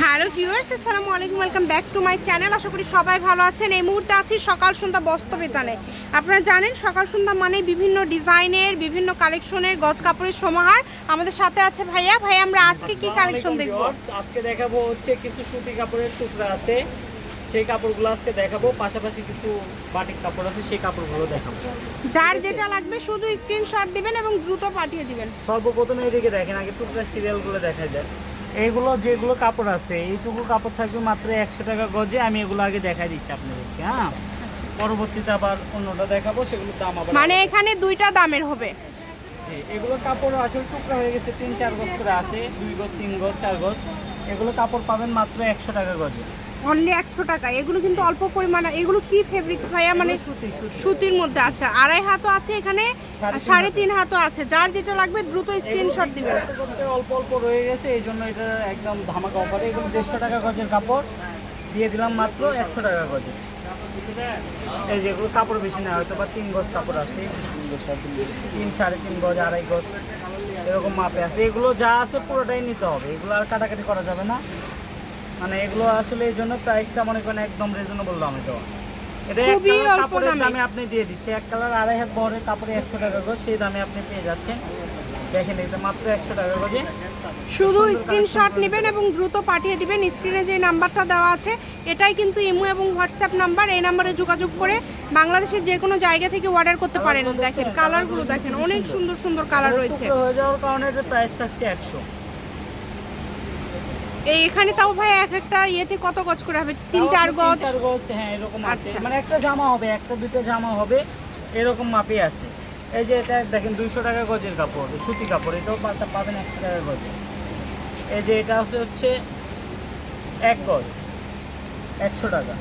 Hello viewers আসসালামু আলাইকুম welcome back to my channel. আশা করি সবাই ভালো আছেন। এই মুহূর্তে আছি সকাল সন্ধ্যা বস্ত্র বেতানে। আপনারা জানেন সকাল সন্ধ্যা মানে বিভিন্ন ডিজাইনের বিভিন্ন কালেকশনের গজ কাপড়ের সমাহার আমাদের সাথে আছে ভাইয়া। ভাই আমরা আজকে কি কালেকশন দেখব? আজকে দেখাবো হচ্ছে কিছু সুতি কাপড়ের টুকরা আছে। সেই কাপড়গুলো আজকে দেখাবো পাশাপাশি কিছু বাটিক কাপড় আছে সেই কাপড়গুলো দেখাবো। যার যেটা লাগবে শুধু স্ক্রিনশট দিবেন এবং দ্রুত পাঠিয়ে দিবেন। সর্বপ্রথমে এদিকে দেখেন আগে টুকরা সিরিয়ালগুলো দেখা যায় এইগুলো যেগুলো কাপড় আছে এইটুকু কাপড় থাকবে মাত্র একশো টাকা গজে। আমি এগুলো আগে দেখাই দিচ্ছি আপনাদেরকে হ্যাঁ? পরবর্তীতে আবার অন্যটা দেখাবো সেগুলো দাম আবার মানে এখানে দুইটা দামের হবে। এগুলো কাপড় আসলে টুকরা হয়ে গেছে তিন চার গজ করে আছে দুই গজ তিন গজ চার গজ। এগুলো কাপড় পাবেন মাত্র একশো টাকা গজে। অনলি একশো টাকা। এগুলো কিন্তু অল্প পরিমাণে। এগুলো কি ফেব্রিক্স ভাইয়া? মানে সুতি সুতি সুতির। মধ্যে আচ্ছা। আড়াই হাতও আছে এখানে সাড়ে তিন হাতও আছে। যার যেটা লাগবে দ্রুত স্ক্রিনশট দিবেন। করতে অল্প অল্প রয়ে গেছে এই জন্য এটা একদম ধামাকা অফারে এগুলো দেড়শো টাকা গজের কাপড়। দিয়ে দিলাম মাত্র একশো টাকা গজে। এই যেগুলো কাপড় বেশি না হয়তো বা তিন গজ কাপড় আছে। তিন সাড়ে তিন গজ আড়াই গজ এরকম মাপে আছে। এগুলো যা আছে পুরোটাই নিতে হবে। এগুলো আর কাটাকাটি করা যাবে না। মানে এগুলো আসলে এই জন্য প্রাইসটা মনে করেন একদম রিজনেবল দামে দেওয়া। এটা খুবই অল্প দামে। আপনি দিয়ে দিচ্ছে। এক কালার আড়াই হাত বহরের কাপড়ে একশো টাকা সেই দামে আপনি পেয়ে যাচ্ছেন। দেখেন এটা মাত্র একশো টাকা শুধু স্ক্রিনশট নেবেন এবং দ্রুত পাঠিয়ে দিবেন। স্ক্রিনে যে নাম্বারটা দেওয়া আছে এটাই কিন্তু ইমো এবং হোয়াটসঅ্যাপ নাম্বার। এই নাম্বারে যোগাযোগ করে বাংলাদেশের যে কোনো জায়গা থেকে অর্ডার করতে পারেন। দেখেন কালারগুলো দেখেন অনেক সুন্দর সুন্দর কালার রয়েছে। হয়ে যাওয়ার কারণে প্রাইস থাকছে একশো। এখানে তাও ভাই এক একটা ইয়েতে কত গজ করে হবে? তিন চার গজ? চার গজ হ্যাঁ এরকম আছে। আচ্ছা। মানে একটা জামা হবে একটা দুটো জামা হবে এরকম মাপে আছে। এই যে এটা দেখেন দুইশো টাকা গজের কাপড় সুতি কাপড় এটাও পাবেন একশো টাকা গজে। এই যে এটা হচ্ছে হচ্ছে এক গজ একশো টাকা।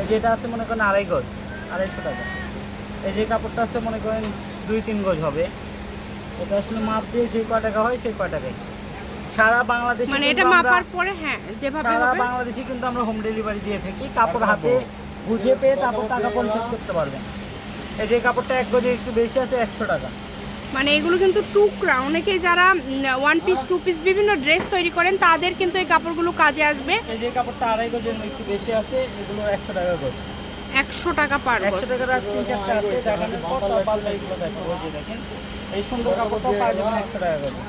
এই যে এটা আছে মনে করেন আড়াই গজ আড়াইশো টাকা। এই যে কাপড়টা আছে মনে করেন দুই তিন গজ হবে। এটা আসলে মাপ দিয়ে যে কয় টাকা হয় সেই কয় টাকায়। সারা বাংলাদেশে মানে এটা মাপার পরে হ্যাঁ যেভাবে সারা বাংলাদেশে কিন্তু আমরা হোম ডেলিভারি দিয়ে থাকি। কাপড় হাতে বুঝে পেয়ে তারপর টাকা পরিশোধ করতে পারবেন। এই যে কাপড়টা এক গজে একটু বেশি আছে একশো টাকা। মানে এগুলো কিন্তু টুকরা অনেকে যারা ওয়ান পিস টু পিস বিভিন্ন ড্রেস তৈরি করেন তাদের কিন্তু এই কাপড়গুলো কাজে আসবে। এই যে কাপড়টা আড়াই গজের একটু বেশি আছে এগুলো একশো টাকা গজ। একশো টাকা পার গজ। একশো টাকার আজ তিন চারটা আছে দেখেন কত পাল্লা এগুলো দেখেন। এই সুন্দর পাওয়া যাবেন একশো টাকা গজে।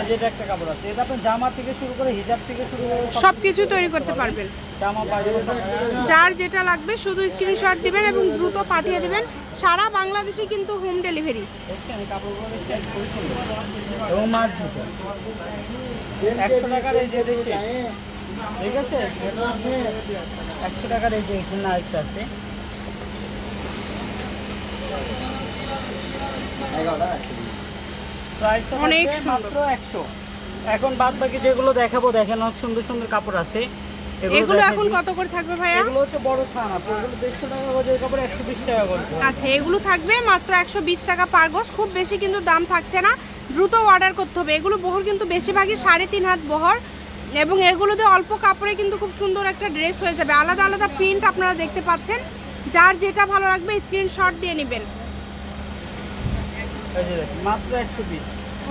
এই যে এটা একটা কাপড় আছে এটা আপনি জামা থেকে শুরু করে হিজাব থেকে শুরু করে সব কিছু তৈরি করতে পারবেন। জামা যার যেটা লাগবে শুধু স্ক্রিনশট দিবেন এবং দ্রুত পাঠিয়ে দিবেন। সারা বাংলাদেশে কিন্তু হোম ডেলিভারি একশো টাকার এই যে ঠিক আছে? একশো টাকার এই যে এখানে আরেকটা আছে। প্রাইসটা অনেক মাত্র একশো। এখন বাদ বাকি যেগুলো দেখাবো দেখেন অনেক সুন্দর সুন্দর কাপড় আছে। এগুলো এখন কত করে থাকবে ভাইয়া? এগুলো হচ্ছে বড় থান এগুলো দেড়শো টাকা গজের কাপড় একশো বিশ টাকা করে। আচ্ছা এগুলো থাকবে মাত্র একশো বিশ টাকা পার গজ খুব বেশি কিন্তু দাম থাকছে না। দ্রুত অর্ডার করতে হবে। এগুলো বহর কিন্তু বেশিরভাগই সাড়ে তিন হাত বহর। এবং এগুলোতে অল্প কাপড়ে কিন্তু খুব সুন্দর একটা ড্রেস হয়ে যাবে। আলাদা আলাদা প্রিন্ট আপনারা দেখতে পাচ্ছেন। যার যেটা ভালো লাগবে স্ক্রিনশট দিয়ে নেবেন। মাত্র একশো বিশ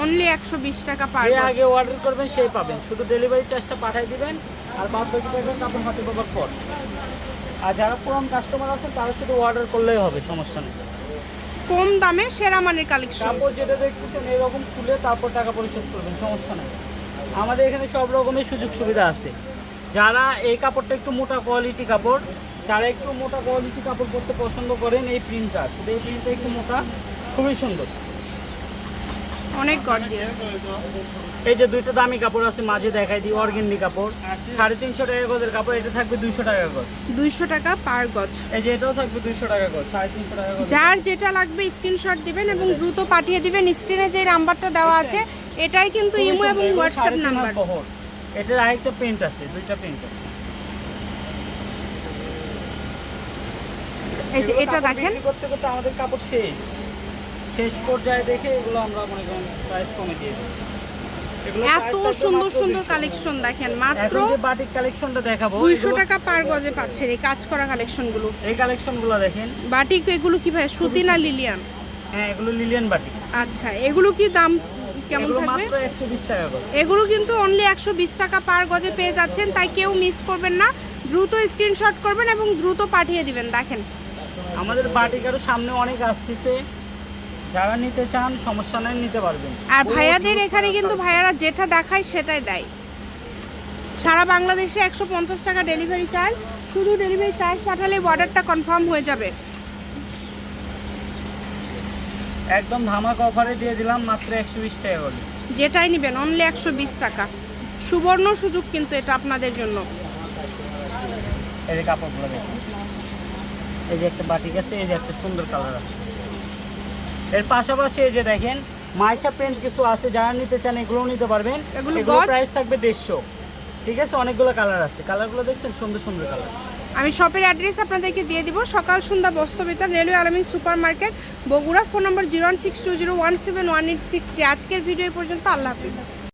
অনলি একশো বিশ টাকা পার যে আগে অর্ডার করবেন সেই পাবেন। শুধু ডেলিভারি চার্জটা পাঠিয়ে দিবেন আর বাদ বাকি পাবেন কাপড় হাতে পাবার পর। আর যারা পুরান কাস্টমার আছেন তারা শুধু অর্ডার করলেই হবে সমস্যা নেই। কম দামে সেরা মানের কালেকশন কাপড় যেটা দেখতেছেন এরকম খুলে তারপর টাকা পরিশোধ করবেন সমস্যা নেই। আমাদের এখানে সব রকমের সুযোগ সুবিধা আছে। যারা এই কাপড়টা একটু মোটা কোয়ালিটি কাপড় যারা একটু মোটা কোয়ালিটি কাপড় পরতে পছন্দ করেন এই প্রিন্টটা শুধু এই প্রিন্টটা একটু মোটা খুবই সুন্দর। অনেক গর্জিয়াস এই যে দুইটা দামি কাপড় আছে মাঝে দেখাই দিই অর্গেন্ডি কাপড়। সাড়ে তিনশো টাকা গজের কাপড় এটা থাকবে দুইশো টাকা গজ। দুইশো টাকা পার গজ। এই যে এটাও থাকবে দুইশো টাকা গজ সাড়ে তিনশো টাকা গজ যার যেটা লাগবে স্ক্রিনশট দিবেন এবং দ্রুত পাঠিয়ে দিবেন। স্ক্রিনে যে নাম্বারটা দেওয়া আছে এটাই কিন্তু ইমো এবং হোয়াটসঅ্যাপ নাম্বার এটার আরেকটা প্রিন্ট আছে দুইটা প্রিন্ট আছে। এই যে এটা দেখেন। করতে করতে আমাদের কাপড় শেষ। শেষ পর্যায়ে দেখে এগুলো আমরা মনে করেন প্রাইস কমে দিয়ে দিচ্ছি। এত সুন্দর সুন্দর কালেকশন দেখেন মাত্র বাটিক কালেকশনটা দেখাবো দুইশো এগুলো- টাকা পার গজে পাচ্ছেন এই কাজ করা কালেকশনগুলো এই কালেকশনগুলো দেখেন। বাটিক এগুলো কি ভাই সুতি না লিলিয়ান হ্যাঁ এগুলো লিলিয়ান বাটিক আচ্ছা এগুলো কি দাম কেমন এগুলো থাকবে? এগুলো কিন্তু অনলি একশো বিশ টাকা পার গজে পেয়ে যাচ্ছেন তাই কেউ মিস করবেন না। দ্রুত স্ক্রিনশট করবেন এবং দ্রুত পাঠিয়ে দিবেন দেখেন। আমাদের বাটিকারও সামনে অনেক আসতেছে। যারা নিতে চান সমস্যা নেই নিতে পারবেন। আর ভাইয়াদের এখানে কিন্তু ভাইয়ারা যেটা দেখায় সেটাই দেয়। সারা বাংলাদেশে একশো পঞ্চাশ টাকা ডেলিভারি চার্জ। শুধু ডেলিভারি চার্জ পাঠালে অর্ডারটা কনফার্ম হয়ে যাবে। একদম ধামাক অফারে দিয়ে দিলাম মাত্র একশো বিশ টাকা করে। যেটাই নেবেন অনলি একশো বিশ টাকা। সুবর্ণ সুযোগ কিন্তু এটা আপনাদের জন্য। এই যে কাপড়গুলো দেখুন। এই যে একটা বাটিক আছে এই যে একটা সুন্দর কালার আছে। এর পাশাপাশি এই যে দেখেন মাইশা প্রিন্ট কিছু আছে যারা নিতে চান এগুলো নিতে পারবেন। এগুলো? প্রাইস থাকবে দেড়শো। ঠিক আছে অনেকগুলো কালার আছে। কালারগুলো দেখছেন? সুন্দর সুন্দর কালার আমি শপের অ্যাড্রেস আপনাদেরকে দিয়ে দিব। সকাল সন্ধ্যা বস্ত্র বেতার railway Alamin super market Bogura phone number zero one six two zero one seven one eight six আজকের ভিডিও পর্যন্ত আল্লাহ হাফিজ।